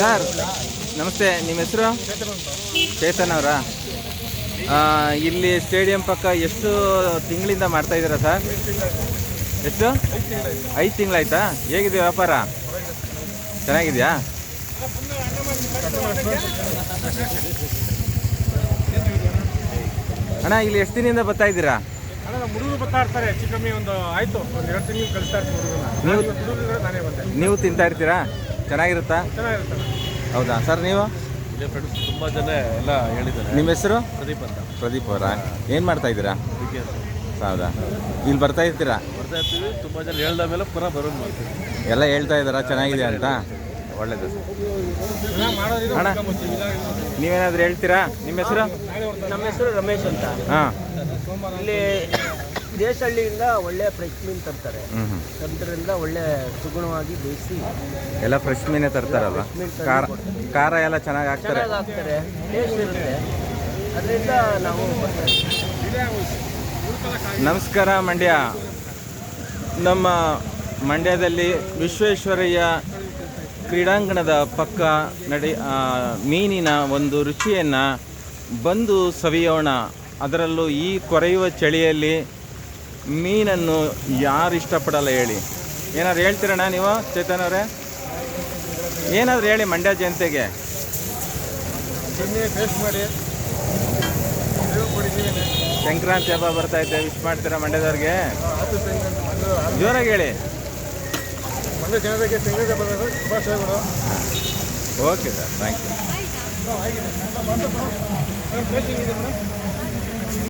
Sir, ನಮಸ್ತೆ, ನಿಮ್ಮ ಹೆಸರು? ಚೇತನ್ ಅವರಾ? ಇಲ್ಲಿ ಸ್ಟೇಡಿಯಂ ಪಕ್ಕ ಎಷ್ಟು ತಿಂಗಳಿಂದ ಮಾಡ್ತಾ ಇದ್ದೀರಾ ಸರ್? ಎಷ್ಟು? ಐದು ತಿಂಗಳಾಯ್ತಾ? ಹೇಗಿದೆ ವ್ಯಾಪಾರ? ಚೆನ್ನಾಗಿದೆಯಾ? ಅಣ್ಣ, ಇಲ್ಲಿ ಎಷ್ಟು ದಿನದಿಂದ ಬರ್ತಾ ಇದ್ದೀರಾ? ಹುಡುಗರು ಬರ್ತಾ ಇರ್ತಾರೆ. ಹೆಚ್ಚು ಕಮ್ಮಿ ಒಂದು ಆಯ್ತು. ಒಂದು ಎರಡು ತಿಂಗಳು ಕಳಿಸ್ತಾ ಇರ್ತೀನಿ ಹುಡುಗರನ್ನ ನೀವು- ಹುಡುಗರು ನಾನೇ ಬಂದೆ. ನೀವು ತಿಂತಾ ಇರ್ತೀರಾ? ಚೆನ್ನಾಗಿರುತ್ತಾ? ಚೆನ್ನಾಗಿರುತ್ತೆ ಹೌದಾ? ಸರ್ ನೀವು? ಇಲ್ಲೇ ಫ್ರೆಂಡ್ಸ್ ತುಂಬ ಜನ ಎಲ್ಲ ಹೇಳಿದ್ದಾರೆ. ನಿಮ್ಮ ಹೆಸರು? ಪ್ರದೀಪ್ ಅಂತ. ಪ್ರದೀಪ್ ಅವರಾ? ಏನು ಮಾಡ್ತಾ ಇದ್ದೀರಾ? ಹೌದಾ? ಇಲ್ಲಿ ಬರ್ತಾ ಇರ್ತೀರಾ? ಬರ್ತಾ ಇರ್ತೀವಿ. ತುಂಬ ಜನ ಹೇಳ್ದ ಮೇಲೆ ಪುನಃ ಬರೋದು ಮಾಡ್ತೀವಿ ಎಲ್ಲ ಹೇಳ್ತಾ ಇದ್ದಾರಾ? ಚೆನ್ನಾಗಿದೆ ಅಂತ? ಒಳ್ಳೇದು ಅಣ್ಣ. ನೀವೇನಾದರೂ ಹೇಳ್ತೀರಾ? ನಿಮ್ಮ ಹೆಸರು? ನಮ್ಮ ಹೆಸರು ರಮೇಶ್ ಅಂತ. ಹಾಂ. ಇಲ್ಲಿ ದೇಶಹಳ್ಳಿಯಿಂದ ಒಳ್ಳೆ ಫ್ರೆಶ್ ಮೀನು ತರ್ತಾರೆ. ತಂತ್ರದಿಂದ ಒಳ್ಳೆ ಸುಗುಣವಾಗಿ ಬೇಯಿಸಿ ಎಲ್ಲ ಫ್ರೆಶ್ ಮೀನೇ ತರ್ತಾರಲ್ಲ ಖಾರ ಖಾರ ಎಲ್ಲ ಚೆನ್ನಾಗಿ ಹಾಕ್ತಾರೆ ಚೆನ್ನಾಗಿ ಹಾಕ್ತಾರೆ ಟೇಸ್ಟ್ ಇರುತ್ತೆ. ಅದರಿಂದ ನಾವು ಬರ್ತಾ. ನಮಸ್ಕಾರ ಮಂಡ್ಯ. ನಮ್ಮ ಮಂಡ್ಯದಲ್ಲಿ ವಿಶ್ವೇಶ್ವರಯ್ಯ ಕ್ರೀಡಾಂಗಣದ ಪಕ್ಕ ನಡೆ ಆ, ಮೀನಿನ ಒಂದು ರುಚಿಯನ್ನು ಬಂದು ಸವಿಯೋಣ. ಅದರಲ್ಲೂ ಈ ಕೊರೆಯುವ ಚಳಿಯಲ್ಲಿ ಮೀನನ್ನು ಯಾರು ಇಷ್ಟಪಡಲ್ಲ ಹೇಳಿ. ಏನಾದ್ರು ಹೇಳ್ತೀರಣ್ಣ ನೀವು, ಚೇತನ್ ಅವರೇ? ಏನಾದರೂ ಹೇಳಿ ಮಂಡ್ಯ ಜನತೆಗೆ. ಸಂಕ್ರಾಂತಿ ಹಬ್ಬ ಬರ್ತಾ ಇದೆ ವಿಶ್ ಮಾಡ್ತೀರಾ ಮಂಡ್ಯದವ್ರಿಗೆ? ಜೋರಾಗಿ ಹೇಳಿ. ಮಂಡ್ಯ ಜನತೆಗೆ ಶುಭಾಶಯಗಳು ಓಕೆ ಸರ್ ಥ್ಯಾಂಕ್ ಯು